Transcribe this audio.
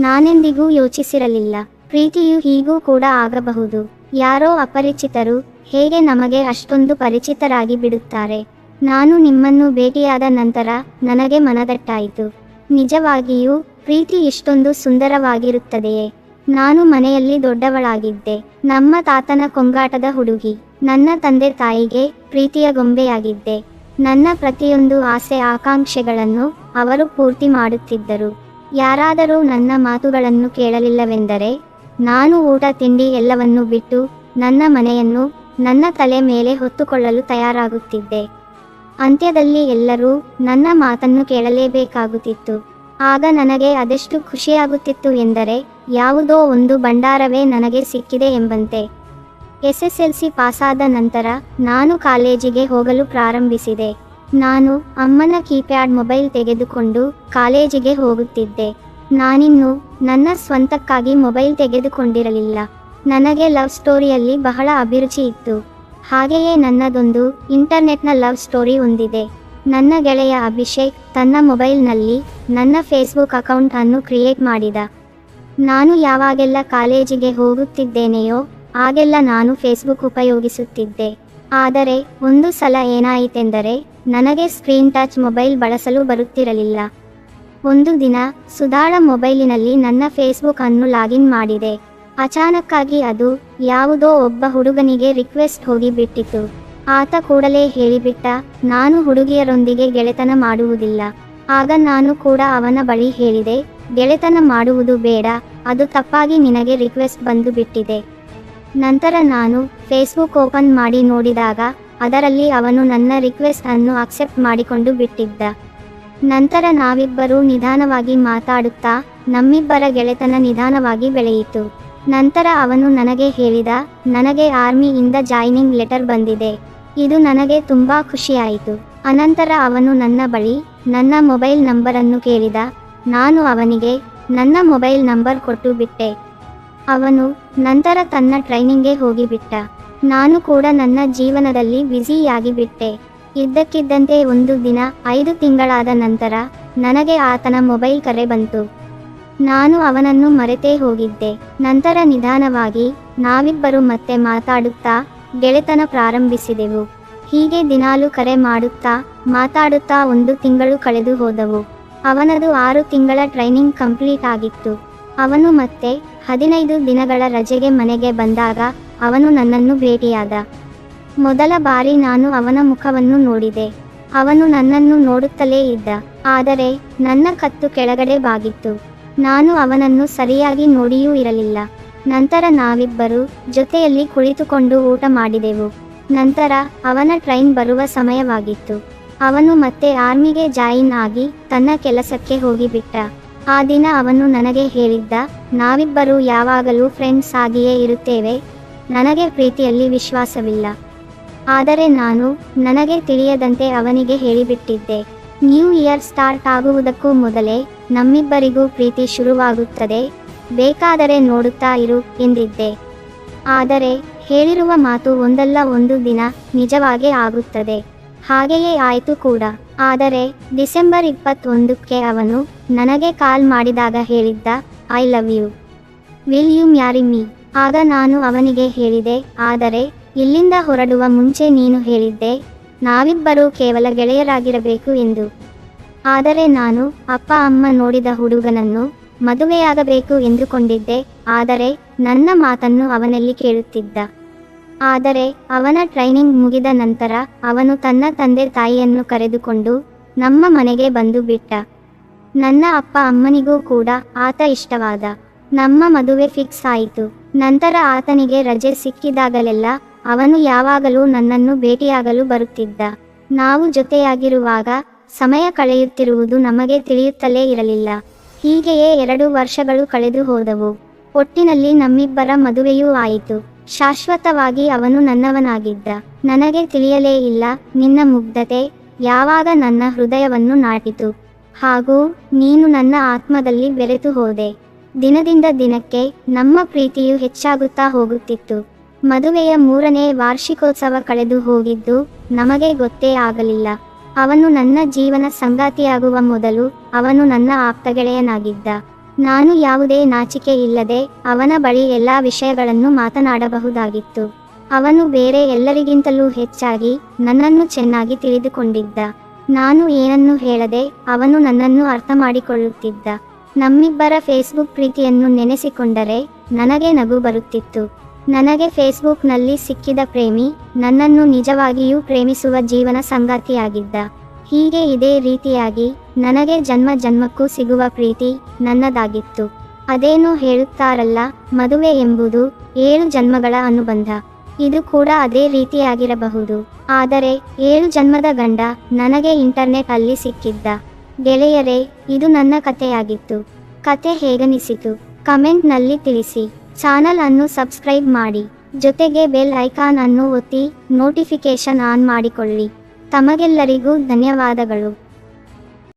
ನಾನೆಂದಿಗೂ ಯೋಚಿಸಿರಲಿಲ್ಲ. ಪ್ರೀತಿಯು ಹೀಗೂ ಕೂಡ ಆಗಬಹುದು. ಯಾರೋ ಅಪರಿಚಿತರು ಹೇಗೆ ನಮಗೆ ಅಷ್ಟೊಂದು ಪರಿಚಿತರಾಗಿ ಬಿಡುತ್ತಾರೆ? ನಾನು ನಿಮ್ಮನ್ನು ಭೇಟಿಯಾದ ನಂತರ ನನಗೆ ಮನದಟ್ಟಾಯಿತು. ನಿಜವಾಗಿಯೂ ಪ್ರೀತಿ ಇಷ್ಟೊಂದು ಸುಂದರವಾಗಿರುತ್ತದೆಯೇ? ನಾನು ಮನೆಯಲ್ಲಿ ದೊಡ್ಡವಳಾಗಿದ್ದೆ. ನಮ್ಮ ತಾತನ ಕೊಂಗಾಟದ ಹುಡುಗಿ. ನನ್ನ ತಂದೆ ತಾಯಿಗೆ ಪ್ರೀತಿಯ ಗೊಂಬೆಯಾಗಿದ್ದೆ. ನನ್ನ ಪ್ರತಿಯೊಂದು ಆಸೆ ಆಕಾಂಕ್ಷೆಗಳನ್ನು ಅವರು ಪೂರ್ತಿ ಮಾಡುತ್ತಿದ್ದರು. ಯಾರಾದರೂ ನನ್ನ ಮಾತುಗಳನ್ನು ಕೇಳಲಿಲ್ಲವೆಂದರೆ ನಾನು ಊಟ ತಿಂಡಿ ಎಲ್ಲವನ್ನೂ ಬಿಟ್ಟು ನನ್ನ ಮನೆಯನ್ನು ನನ್ನ ತಲೆ ಮೇಲೆ ಹೊತ್ತುಕೊಳ್ಳಲು ತಯಾರಾಗುತ್ತಿದ್ದೆ. ಅಂತ್ಯದಲ್ಲಿ ಎಲ್ಲರೂ ನನ್ನ ಮಾತನ್ನು ಕೇಳಲೇಬೇಕಾಗುತ್ತಿತ್ತು. ಆಗ ನನಗೆ ಅದೆಷ್ಟು ಖುಷಿಯಾಗುತ್ತಿತ್ತು ಎಂದರೆ ಯಾವುದೋ ಒಂದು ಭಂಡಾರವೇ ನನಗೆ ಸಿಕ್ಕಿದೆ ಎಂಬಂತೆ. ಎಸ್ ಎಸ್ ಎಲ್ ಸಿ ಪಾಸಾದ ನಂತರ ನಾನು ಕಾಲೇಜಿಗೆ ಹೋಗಲು ಪ್ರಾರಂಭಿಸಿದೆ. ನಾನು ಅಮ್ಮನ ಕೀಪ್ಯಾಡ್ ಮೊಬೈಲ್ ತೆಗೆದುಕೊಂಡು ಕಾಲೇಜಿಗೆ ಹೋಗುತ್ತಿದ್ದೆ. ನಾನಿನ್ನು ನನ್ನ ಸ್ವಂತಕ್ಕಾಗಿ ಮೊಬೈಲ್ ತೆಗೆದುಕೊಂಡಿರಲಿಲ್ಲ. ನನಗೆ ಲವ್ ಸ್ಟೋರಿಯಲ್ಲಿ ಬಹಳ ಅಭಿರುಚಿ ಇತ್ತು. ಹಾಗೆಯೇ ನನ್ನದೊಂದು ಇಂಟರ್ನೆಟ್ನ ಲವ್ ಸ್ಟೋರಿ ಹೊಂದಿದೆ. ನನ್ನ ಗೆಳೆಯ ಅಭಿಷೇಕ್ ತನ್ನ ಮೊಬೈಲ್ನಲ್ಲಿ ನನ್ನ ಫೇಸ್ಬುಕ್ ಅಕೌಂಟ್ ಅನ್ನು ಕ್ರಿಯೇಟ್ ಮಾಡಿದ. ನಾನು ಯಾವಾಗೆಲ್ಲ ಕಾಲೇಜಿಗೆ ಹೋಗುತ್ತಿದ್ದೇನೆಯೋ ಆಗೆಲ್ಲ ನಾನು ಫೇಸ್ಬುಕ್ ಉಪಯೋಗಿಸುತ್ತಿದ್ದೆ. ಆದರೆ ಒಂದು ಸಲ ಏನಾಯಿತೆಂದರೆ ನನಗೆ ಸ್ಕ್ರೀನ್ ಟಚ್ ಮೊಬೈಲ್ ಬಳಸಲು ಬರುತ್ತಿರಲಿಲ್ಲ. ಒಂದು ದಿನ ಸುಧಾಳ ಮೊಬೈಲಿನಲ್ಲಿ ನನ್ನ ಫೇಸ್ಬುಕ್ ಅನ್ನು ಲಾಗಿನ್ ಮಾಡಿದೆ. ಅಚಾನಕ್ಕಾಗಿ ಅದು ಯಾವುದೋ ಒಬ್ಬ ಹುಡುಗನಿಗೆ ರಿಕ್ವೆಸ್ಟ್ ಹೋಗಿಬಿಟ್ಟಿತು. ಆತ ಕೂಡಲೇ ಹೇಳಿಬಿಟ್ಟ, ನಾನು ಹುಡುಗಿಯರೊಂದಿಗೆ ಗೆಳೆತನ ಮಾಡುವುದಿಲ್ಲ. ಆಗ ನಾನು ಕೂಡ ಅವನ ಬಳಿ ಹೇಳಿದೆ, ಗೆಳೆತನ ಮಾಡುವುದು ಬೇಡ, ಅದು ತಪ್ಪಾಗಿ ನಿನಗೆ ರಿಕ್ವೆಸ್ಟ್ ಬಂದು ಬಿಟ್ಟಿದೆ ನಂತರ ನಾನು ಫೇಸ್ಬುಕ್ ಓಪನ್ ಮಾಡಿ ನೋಡಿದಾಗ ಅದರಲ್ಲಿ ಅವನು ನನ್ನ ರಿಕ್ವೆಸ್ಟ್ ಅನ್ನು ಅಕ್ಸೆಪ್ಟ್ ಮಾಡಿಕೊಂಡು ಬಿಟ್ಟಿದ್ದ. ನಂತರ ನಾವಿಬ್ಬರೂ ನಿಧಾನವಾಗಿ ಮಾತಾಡುತ್ತಾ, ನಮ್ಮಿಬ್ಬರ ಗೆಳೆತನ ನಿಧಾನವಾಗಿ ಬೆಳೆಯಿತು. ನಂತರ ಅವನು ನನಗೆ ಹೇಳಿದ, ನನಗೆ ಆರ್ಮಿಯಿಂದ ಜಾಯ್ನಿಂಗ್ ಲೆಟರ್ ಬಂದಿದೆ. ಇದು ನನಗೆ ತುಂಬಾ ಖುಷಿಯಾಯಿತು. ಅನಂತರ ಅವನು ನನ್ನ ಬಳಿ, ನನ್ನ ಮೊಬೈಲ್ ನಂಬರನ್ನು ಕೇಳಿದ. ನಾನು ಅವನಿಗೆ, ನನ್ನ ಮೊಬೈಲ್ ನಂಬರ್ ಕೊಟ್ಟು ಬಿಟ್ಟೆ. ಅವನು ನಂತರ ತನ್ನ ಟ್ರೈನಿಂಗ್ಗೆ ಹೋಗಿಬಿಟ್ಟ. ನಾನು ಕೂಡ ನನ್ನ ಜೀವನದಲ್ಲಿ ಬ್ಯುಸಿಯಾಗಿ ಬಿಟ್ಟೆ ಇದ್ದಕ್ಕಿದ್ದಂತೆ ಒಂದು ದಿನ, ಐದು ತಿಂಗಳಾದ ನಂತರ, ನನಗೆ ಆತನ ಮೊಬೈಲ್ ಕರೆ ಬಂತು. ನಾನು ಅವನನ್ನು ಮರೆತೇ ಹೋಗಿದ್ದೆ. ನಂತರ ನಿಧಾನವಾಗಿ, ನಾವಿಬ್ಬರು ಮತ್ತೆ ಮಾತಾಡುತ್ತಾ, ಗೆಳೆತನ ಪ್ರಾರಂಭಿಸಿದೆವು. ಹೀಗೆ ದಿನಾಲು ಕರೆ ಮಾಡುತ್ತಾ, ಮಾತಾಡುತ್ತಾ ಒಂದು ತಿಂಗಳು ಕಳೆದು ಹೋದವು. ಅವನದು ಆರು ತಿಂಗಳ ಟ್ರೈನಿಂಗ್ ಕಂಪ್ಲೀಟ್ ಆಗಿತ್ತು. ಅವನು ಮತ್ತೆ ಹದಿನೈದು ದಿನಗಳ ರಜೆಗೆ ಮನೆಗೆ ಬಂದಾಗ ಅವನು ನನ್ನನ್ನು ಭೇಟಿಯಾದ. ಮೊದಲ ಬಾರಿ ನಾನು ಅವನ ಮುಖವನ್ನು ನೋಡಿದೆ. ಅವನು ನನ್ನನ್ನು ನೋಡುತ್ತಲೇ ಇದ್ದ. ಆದರೆ, ನನ್ನ ಕತ್ತು ಕೆಳಗಡೆ ಬಾಗಿತ್ತು. ನಾನು ಅವನನ್ನು ಸರಿಯಾಗಿ ನೋಡಿಯೂ ಇರಲಿಲ್ಲ. ನಂತರ ನಾವಿಬ್ಬರು ಜೊತೆಯಲ್ಲಿ ಕುಳಿತುಕೊಂಡು ಊಟ ಮಾಡಿದೆವು. ನಂತರ ಅವನ ಟ್ರೈನ್ ಬರುವ ಸಮಯವಾಗಿತ್ತು. ಅವನು ಮತ್ತೆ ಆರ್ಮಿಗೆ ಜಾಯಿನ್ ಆಗಿ ತನ್ನ ಕೆಲಸಕ್ಕೆ ಹೋಗಿಬಿಟ್ಟ. ಆ ದಿನ ಅವನು ನನಗೆ ಹೇಳಿದ್ದ, ನಾವಿಬ್ಬರು ಯಾವಾಗಲೂ ಫ್ರೆಂಡ್ಸ್ ಆಗಿಯೇ ಇರುತ್ತೇವೆ ನನಗೆ ಪ್ರೀತಿಯಲ್ಲಿ ವಿಶ್ವಾಸವಿಲ್ಲ. ಆದರೆ ನಾನು ನನಗೆ ತಿಳಿಯದಂತೆ ಅವನಿಗೆ ಹೇಳಿಬಿಟ್ಟಿದ್ದೆ. ನ್ಯೂ ಇಯರ್ ಸ್ಟಾರ್ಟ್ ಆಗುವುದಕ್ಕೂ ಮೊದಲೇ ನಮ್ಮಿಬ್ಬರಿಗೂ ಪ್ರೀತಿ ಶುರುವಾಗುತ್ತದೆ. ಬೇಕಾದರೆ ನೋಡುತ್ತಾ ಇರು ಎಂದಿದ್ದೆ. ಆದರೆ ಹೇಳಿರುವ ಮಾತು ಒಂದಲ್ಲ ಒಂದು ದಿನ ನಿಜವಾಗೇ ಆಗುತ್ತದೆ. ಹಾಗೆಯೇ ಆಯಿತು ಕೂಡ. ಆದರೆ ಡಿಸೆಂಬರ್ ಇಪ್ಪತ್ತೊಂದಕ್ಕೆ ಅವನು ನನಗೆ ಕಾಲ್ ಮಾಡಿದಾಗ ಹೇಳಿದ್ದ, I love you. Will you marry me? ಆಗ ನಾನು ಅವನಿಗೆ ಹೇಳಿದೆ, ಆದರೆ, ಇಲ್ಲಿಂದ ಹೊರಡುವ ಮುಂಚೆ ನೀನು ಹೇಳಿದ್ದೆ, ನಾವಿಬ್ಬರೂ ಕೇವಲ ಗೆಳೆಯರಾಗಿರಬೇಕು ಎಂದು. ಆದರೆ ನಾನು ಅಪ್ಪ ಅಮ್ಮ ನೋಡಿದ ಹುಡುಗನನ್ನು ಮದುವೆಯಾಗಬೇಕು ಎಂದುಕೊಂಡಿದ್ದೆ, ಆದರೆ ನನ್ನ ಮಾತನ್ನು ಅವನಲ್ಲಿ ಕೇಳುತ್ತಿದ್ದ. ಆದರೆ ಅವನ ಟ್ರೈನಿಂಗ್ ಮುಗಿದ ನಂತರ ಅವನು ತನ್ನ ತಂದೆ ತಾಯಿಯನ್ನು ಕರೆದುಕೊಂಡು ನಮ್ಮ ಮನೆಗೆ ಬಂದು ಬಿಟ್ಟ. ನನ್ನ ಅಪ್ಪ ಅಮ್ಮನಿಗೂ ಕೂಡ ಆತ ಇಷ್ಟವಾದ ನಮ್ಮ ಮದುವೆ ಫಿಕ್ಸ್ ಆಯಿತು. ನಂತರ ಆತನಿಗೆ ರಜೆ ಸಿಕ್ಕಿದಾಗಲೆಲ್ಲ ಅವನು ಯಾವಾಗಲೂ ನನ್ನನ್ನು ಭೇಟಿಯಾಗಲು ಬರುತ್ತಿದ್ದ. ನಾವು ಜೊತೆಯಾಗಿರುವಾಗ ಸಮಯ ಕಳೆಯುತ್ತಿರುವುದು ನಮಗೆ ತಿಳಿಯುತ್ತಲೇ ಇರಲಿಲ್ಲ. ಹೀಗೆಯೇ ಎರಡು ವರ್ಷಗಳು ಕಳೆದು ಹೋದವು. ಒಟ್ಟಿನಲ್ಲಿ ನಮ್ಮಿಬ್ಬರ ಮದುವೆಯೂ ಆಯಿತು. ಶಾಶ್ವತವಾಗಿ ಅವನು ನನ್ನವನಾಗಿದ್ದ. ನನಗೆ ತಿಳಿಯಲೇ ಇಲ್ಲ ನಿನ್ನ ಮುಗ್ಧತೆ, ಯಾವಾಗ ನನ್ನ ಹೃದಯವನ್ನು ನಾಟಿತು. ಹಾಗೂ ನೀನು ನನ್ನ ಆತ್ಮದಲ್ಲಿ ಬೆರೆತು ಹೋದೆ. ದಿನದಿಂದ ದಿನಕ್ಕೆ ನಮ್ಮ ಪ್ರೀತಿಯು ಹೆಚ್ಚಾಗುತ್ತಾ ಹೋಗುತ್ತಿತ್ತು. ಮದುವೆಯ ಮೂರನೇ ವಾರ್ಷಿಕೋತ್ಸವ ಕಳೆದು ಹೋಗಿದ್ದು ನಮಗೆ ಗೊತ್ತೇ ಆಗಲಿಲ್ಲ. ಅವನು ನನ್ನ ಜೀವನ ಸಂಗಾತಿಯಾಗುವ ಮೊದಲು ಅವನು ನನ್ನ ಆಪ್ತ ಗೆಳೆಯನಾಗಿದ್ದ. ನಾನು ಯಾವುದೇ ನಾಚಿಕೆ ಇಲ್ಲದೆ ಅವನ ಬಳಿ ಎಲ್ಲ ವಿಷಯಗಳನ್ನು ಮಾತನಾಡಬಹುದಾಗಿತ್ತು. ಅವನು ಬೇರೆ ಎಲ್ಲರಿಗಿಂತಲೂ ಹೆಚ್ಚಾಗಿ ನನ್ನನ್ನು ಚೆನ್ನಾಗಿ ತಿಳಿದುಕೊಂಡಿದ್ದ. ನಾನು ಏನನ್ನು ಹೇಳದೆ ಅವನು ನನ್ನನ್ನು ಅರ್ಥ ಮಾಡಿಕೊಳ್ಳುತ್ತಿದ್ದ. ನಮ್ಮಿಬ್ಬರ ಫೇಸ್ಬುಕ್ ಪ್ರೀತಿಯನ್ನು ನೆನೆಸಿಕೊಂಡರೆ ನನಗೆ ನಗು ಬರುತ್ತಿತ್ತು. ನನಗೆ ಫೇಸ್ಬುಕ್ನಲ್ಲಿ ಸಿಕ್ಕಿದ ಪ್ರೇಮಿ ನನ್ನನ್ನು ನಿಜವಾಗಿಯೂ ಪ್ರೇಮಿಸುವ ಜೀವನ ಸಂಗಾತಿಯಾಗಿದ್ದ. ಹೀಗೆ ಇದೇ ರೀತಿಯಾಗಿ ನನಗೆ ಜನ್ಮ ಜನ್ಮಕ್ಕೂ ಸಿಗುವ ಪ್ರೀತಿ ನನ್ನದಾಗಿತ್ತು. ಅದೇನೋ ಹೇಳುತ್ತಾರಲ್ಲ ಮದುವೆ ಎಂಬುದು ಏಳು ಜನ್ಮಗಳ ಅನುಬಂಧ. ಇದು ಕೂಡ ಅದೇ ರೀತಿಯಾಗಿರಬಹುದು. ಆದರೆ ಏಳು ಜನ್ಮದ ಗಂಡ ನನಗೆ ಇಂಟರ್ನೆಟ್ ಅಲ್ಲಿ ಸಿಕ್ಕಿದ್ದ. ಗೆಳೆಯರೇ, ಇದು ನನ್ನ ಕಥೆಯಾಗಿತ್ತು. ಕತೆ ಹೇಗನಿಸಿತು? ಕಮೆಂಟ್ನಲ್ಲಿ ತಿಳಿಸಿ. ಚಾನಲ್ ಅನ್ನು ಸಬ್ಸ್ಕ್ರೈಬ್ ಮಾಡಿ. ಜೊತೆಗೆ ಬೆಲ್ ಐಕಾನ್ ಅನ್ನು ಒತ್ತಿ ನೋಟಿಫಿಕೇಶನ್ ಆನ್ ಮಾಡಿಕೊಳ್ಳಿ. ತಮಗೆಲ್ಲರಿಗೂ ಧನ್ಯವಾದಗಳು.